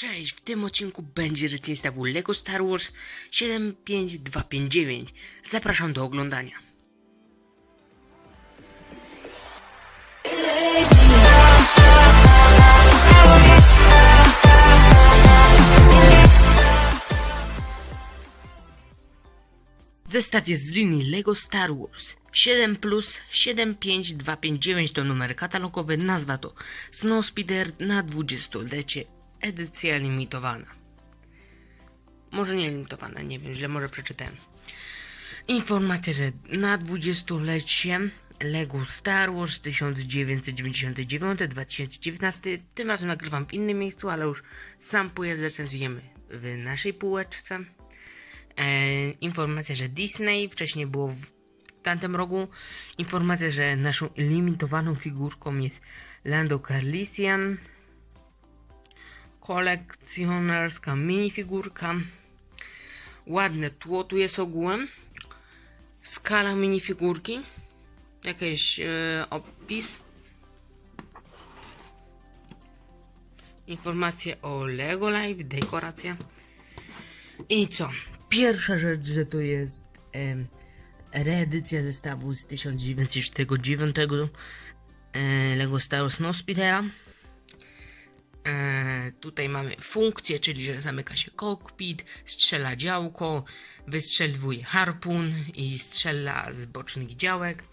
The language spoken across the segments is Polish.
Cześć, w tym odcinku będzie recenzja LEGO Star Wars 75259. Zapraszam do oglądania. Zestaw jest z linii LEGO Star Wars 7 plus 75259 to numer katalogowy, nazwa to Snowspeeder na 20-lecie, edycja limitowana. Może nie limitowana, nie wiem, źle może przeczytałem. Informacja, że na 20-lecie LEGO Star Wars 1999-2019, tym razem nagrywam w innym miejscu, ale już sam pojazd recenzujemy w naszej półeczce. E, informacja, że Disney wcześniej było w tamtym rogu. Informacja, że naszą limitowaną figurką jest Lando Calrissian. Kolekcjonerska minifigurka. Ładne tło tu jest ogółem. Skala minifigurki. Jakiś e, opis. Informacje o Lego Live, dekoracja. I co? Pierwsza rzecz, że to jest em, reedycja zestawu z 1949 e, Lego Star Wars Snowspeedera. E, tutaj mamy funkcję, czyli że zamyka się kokpit, strzela działko, wystrzeliwuje harpun i strzela z bocznych działek.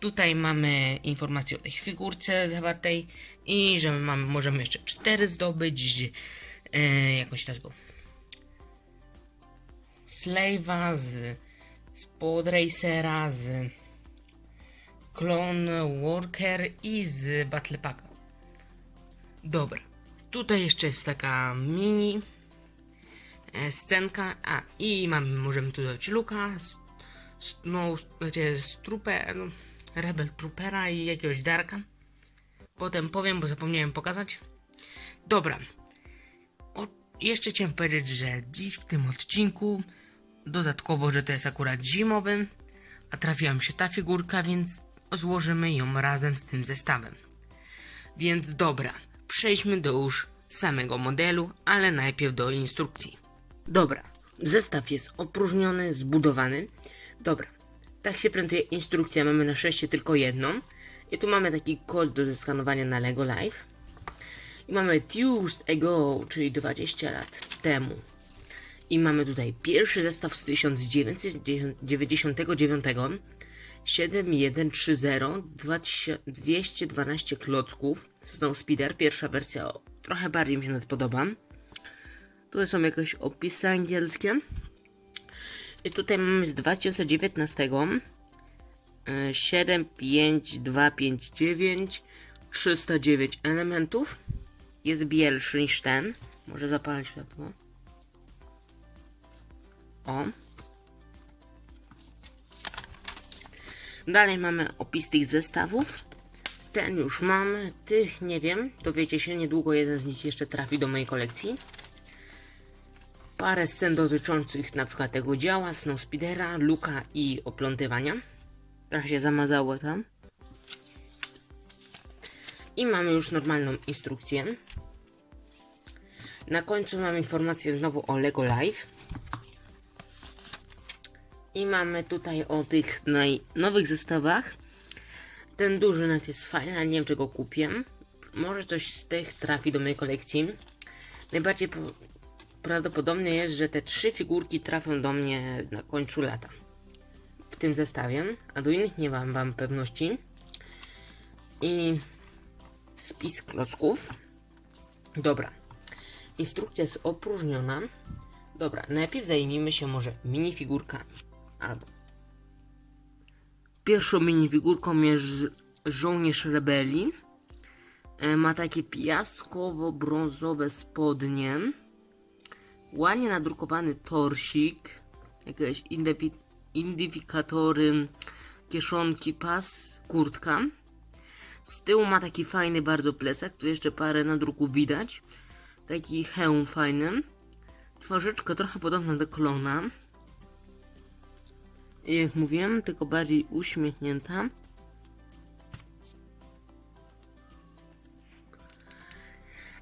Tutaj mamy informację o tej figurce zawartej i że mamy, możemy jeszcze cztery zdobyć. E, jakąś nazwą. Slave'a, z, z Podracera, z Clone Worker i z Battle Packa. Dobra. Tutaj jeszcze jest taka mini e, scenka. A, i mamy, możemy tu dodać Luka, s- s- no, znaczy, trupe, no, Rebel Troopera i jakiegoś Darka. Potem powiem, bo zapomniałem pokazać. Dobra. O, jeszcze chciałem powiedzieć, że dziś w tym odcinku, dodatkowo, że to jest akurat zimowy, a trafiła mi się ta figurka, więc złożymy ją razem z tym zestawem. Więc dobra, przejdźmy do już samego modelu, ale najpierw do instrukcji. Dobra, zestaw jest opróżniony, zbudowany. Dobra, tak się prezentuje instrukcja, mamy na szczęście tylko jedną. I tu mamy taki kod do zeskanowania na LEGO Live. I mamy Used Ago, czyli 20 lat temu. I mamy tutaj pierwszy zestaw z 1999. 7130 2000 212 klocków. Snowspeeder, pierwsza wersja. Trochę bardziej mi się nawet podoba. Tu są jakieś opisy angielskie. I tutaj mamy z 2019. e, 75259 309 elementów. Jest bielszy niż ten. Może zapalę światło. O. Dalej mamy opis tych zestawów. Ten już mamy, tych nie wiem. Dowiecie się, niedługo jeden z nich jeszcze trafi do mojej kolekcji. Parę scen dotyczących na przykład tego działa, Snowspeedera, luka i oplątywania. Trochę się zamazało tam. I mamy już normalną instrukcję. Na końcu mamy informację znowu o LEGO Live. I mamy tutaj o tych najnowych zestawach. Ten duży net jest fajny, ale nie wiem czego kupię. Może coś z tych trafi do mojej kolekcji. Najbardziej po prawdopodobne jest, że te trzy figurki trafią do mnie na końcu lata. W tym zestawie, a do innych nie mam wam pewności. I spis klocków. Dobra. Instrukcja jest opróżniona. Dobra, najpierw zajmijmy się może minifigurkami. Albo. Pierwszą minifigurką jest żołnierz rebelii. E, Ma takie piaskowo-brązowe spodnie. Ładnie nadrukowany torsik. Jakieś identyfikatory, kieszonki, pas, kurtka. Z tyłu ma taki fajny bardzo plecak, tu jeszcze parę nadruków widać. Taki hełm fajny. Twarzyczka trochę podobna do klona. Jak mówiłem, tylko bardziej uśmiechnięta.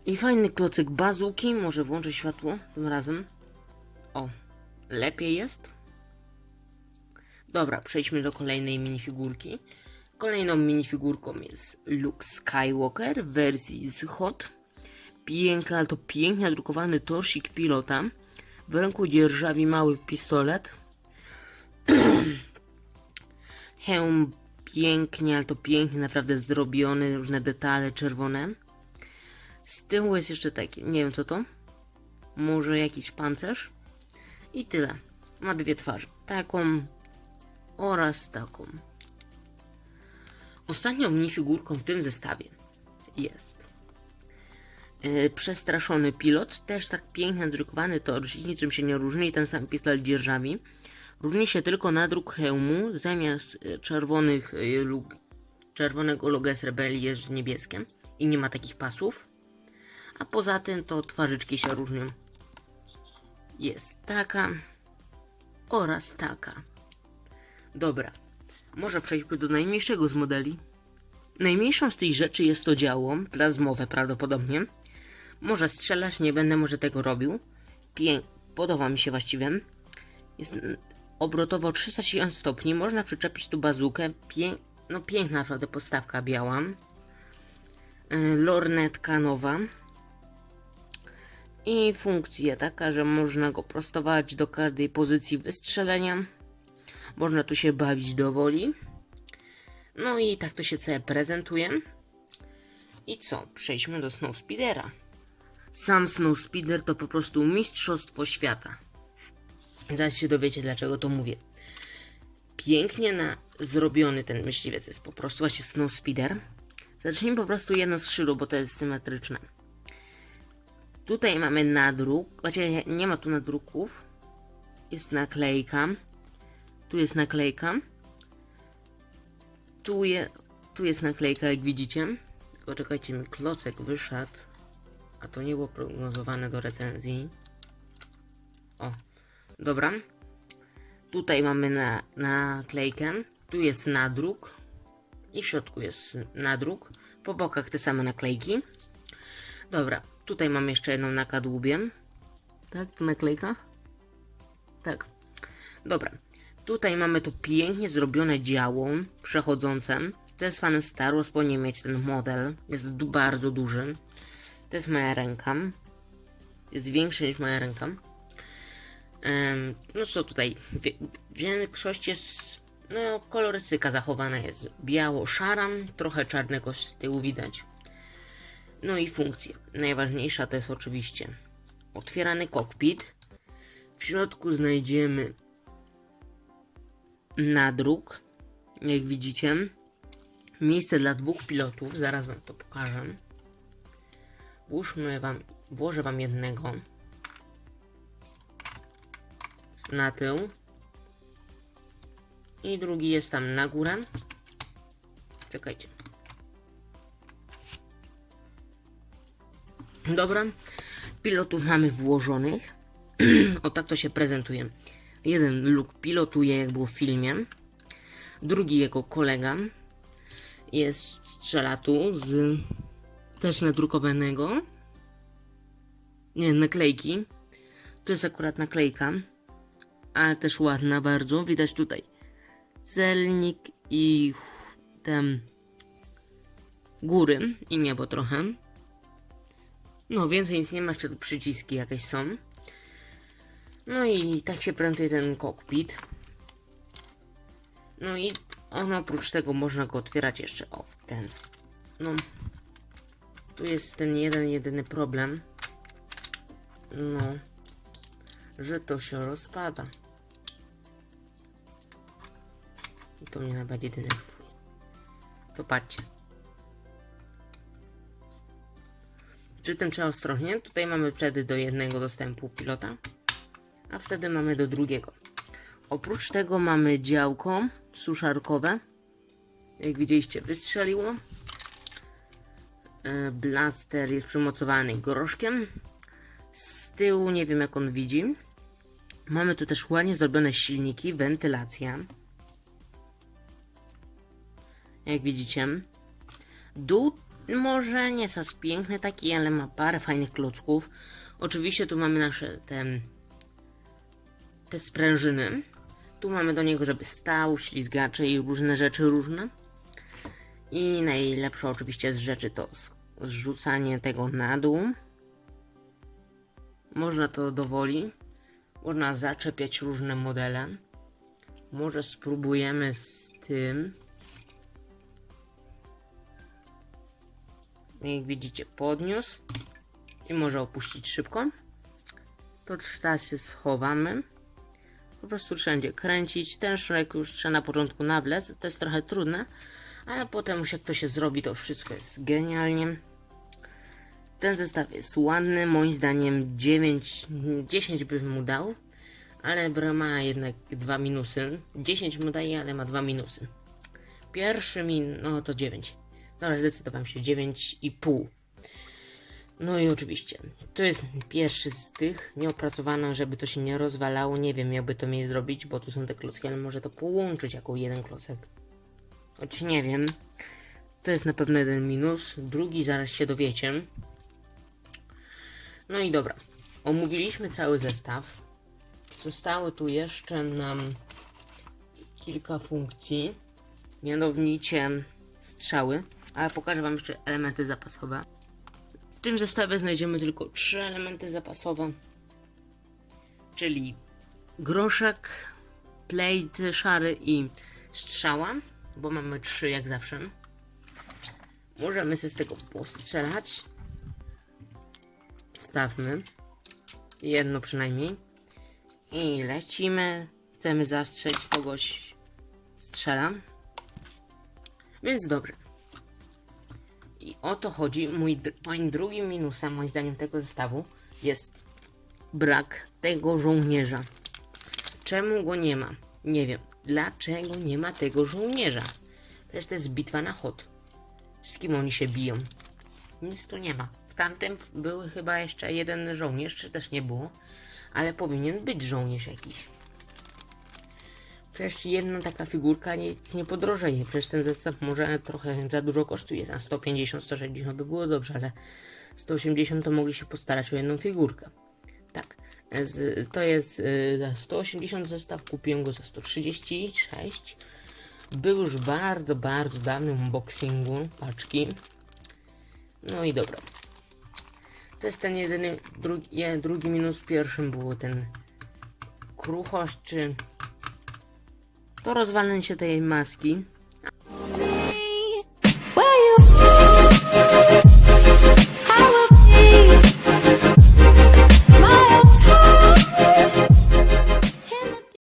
I fajny klocek bazuki. Może włączę światło tym razem. O, lepiej jest. Dobra, przejdźmy do kolejnej minifigurki. Kolejną minifigurką jest Luke Skywalker w wersji z Hot. Piękny, ale to pięknie drukowany torsik pilota. W ręku dzierżawi mały pistolet. Hełm pięknie, ale to pięknie naprawdę zrobiony, różne detale czerwone. Z tyłu jest jeszcze taki, nie wiem co to. Może jakiś pancerz. I tyle. Ma dwie twarze. Taką oraz taką. Ostatnią minifigurką w tym zestawie jest e, przestraszony pilot, też tak pięknie drukowany torch, niczym się nie różni, ten sam pistolet dzierżawi. Różni się tylko nadruk hełmu, zamiast e, czerwonych, e, lug, czerwonego loga z rebelii jest niebieskie i nie ma takich pasów. A poza tym to twarzyczki się różnią. Jest taka oraz taka. Dobra, może przejdźmy do najmniejszego z modeli. Najmniejszą z tych rzeczy jest to działo, plazmowe prawdopodobnie. Może strzelać, nie będę może tego robił. Pię podoba mi się właściwie. Jest obrotowo 360 stopni, można przyczepić tu bazukę. Pię no piękna naprawdę podstawka biała. Yy, lornetka nowa. I funkcja taka, że można go prostować do każdej pozycji wystrzelenia. Można tu się bawić do woli. No i tak to się całe prezentuje. I co? Przejdźmy do Snowspeedera. Sam Snowspeeder to po prostu mistrzostwo świata. Zaraz się dowiecie dlaczego to mówię. Pięknie na zrobiony ten myśliwiec jest po prostu właśnie Snowspeeder. Zacznijmy po prostu jedno skrzydło, bo to jest symetryczne. Tutaj mamy nadruk, znaczy nie, ma tu nadruków. Jest naklejka. Tu jest naklejka. Tu, je, tu jest naklejka, jak widzicie. Tylko czekajcie, mi klocek wyszedł. A to nie było prognozowane do recenzji. O, dobra. Tutaj mamy na, naklejkę. Tu jest nadruk. I w środku jest nadruk. Po bokach te same naklejki. Dobra, tutaj mamy jeszcze jedną na kadłubie. Tak, naklejka? Tak. Dobra. Tutaj mamy to pięknie zrobione działo przechodzące. To jest fan Star Wars, mieć ten model. Jest bardzo duży. To jest moja ręka. Jest większy niż moja ręka. No co tutaj? Większość jest. No, kolorystyka zachowana jest biało-szara, trochę czarnego z tyłu widać. No i funkcje. Najważniejsza to jest oczywiście otwierany kokpit. W środku znajdziemy nadruk, jak widzicie. Miejsce dla dwóch pilotów, zaraz wam to pokażę. Włóżmy wam, włożę wam jednego na tył i drugi jest tam na górę. Czekajcie. Dobra, pilotów mamy włożonych. o tak to się prezentuje. Jeden Luke pilotuje, jak było w filmie. Drugi jego kolega jest strzela tu z też nadrukowanego. Nie, naklejki. To jest akurat naklejka, ale też ładna bardzo. Widać tutaj celnik i tam góry i niebo trochę. No, więcej nic nie ma, jeszcze tu przyciski jakieś są. No i tak się prezentuje ten kokpit. No i on oprócz tego można go otwierać jeszcze o w ten. No, tu jest ten jeden, jedyny problem. No, że to się rozpada. To mnie najbardziej denerwuje. To patrzcie. Przy tym trzeba ostrożnie. Tutaj mamy wtedy do jednego dostępu pilota, a wtedy mamy do drugiego. Oprócz tego mamy działko suszarkowe. Jak widzieliście, wystrzeliło. E, Blaster jest przymocowany groszkiem. Z tyłu nie wiem jak on widzi. Mamy tu też ładnie zrobione silniki, wentylacja. Jak widzicie. Dół może nie jest piękny taki, ale ma parę fajnych klocków. Oczywiście tu mamy nasze te, te sprężyny. Tu mamy do niego, żeby stał, ślizgacze i różne rzeczy różne. I najlepsze oczywiście z rzeczy to zrzucanie tego na dół. Można to dowoli. Można zaczepiać różne modele. Może spróbujemy z tym. Jak widzicie, podniósł. I może opuścić szybko. To teraz się schowamy. Po prostu wszędzie kręcić. Ten szrek już trzeba na początku nawlec. To jest trochę trudne. Ale potem już jak to się zrobi, to wszystko jest genialnie. Ten zestaw jest ładny, moim zdaniem 9, 10 bym mu dał, ale ma jednak dwa minusy. 10 mu daje, ale ma dwa minusy. Pierwszy min, no to 9. Dobra, zdecydowałem się 9,5. No i oczywiście, to jest pierwszy z tych, nieopracowany, żeby to się nie rozwalało. Nie wiem, jakby to mieć zrobić, bo tu są te klocki, ale może to połączyć jako jeden klocek. Choć nie wiem. To jest na pewno jeden minus. Drugi zaraz się dowiecie. No i dobra. Omówiliśmy cały zestaw. Zostało tu jeszcze nam kilka funkcji. Mianowicie strzały. Ale pokażę Wam jeszcze elementy zapasowe. W tym zestawie znajdziemy tylko trzy elementy zapasowe. Czyli groszek, plate szary i strzała, bo mamy trzy jak zawsze. Możemy sobie z tego postrzelać. Stawmy. Jedno przynajmniej. I lecimy. Chcemy zastrzeć kogoś. Strzelam. Więc dobrze. I o to chodzi. Mój, moim drugim minusem, moim zdaniem, tego zestawu jest brak tego żołnierza. Czemu go nie ma? Nie wiem. Dlaczego nie ma tego żołnierza? Przecież to jest bitwa na chod. Z kim oni się biją? Nic tu nie ma. W tamtym był chyba jeszcze jeden żołnierz, czy też nie było. Ale powinien być żołnierz jakiś. Przecież jedna taka figurka nic nie podrożeje. Przecież ten zestaw może trochę za dużo kosztuje. Za 150, 160 by było dobrze, ale 180 to mogli się postarać o jedną figurkę. Tak. To jest y, za 180 zestaw. Kupiłem go za 136. Był już bardzo, bardzo dawnym unboxingu paczki. No i dobra. To jest ten jedyny, drugi, drugi minus. Pierwszym było ten kruchość, czy to rozwalenie się tej maski.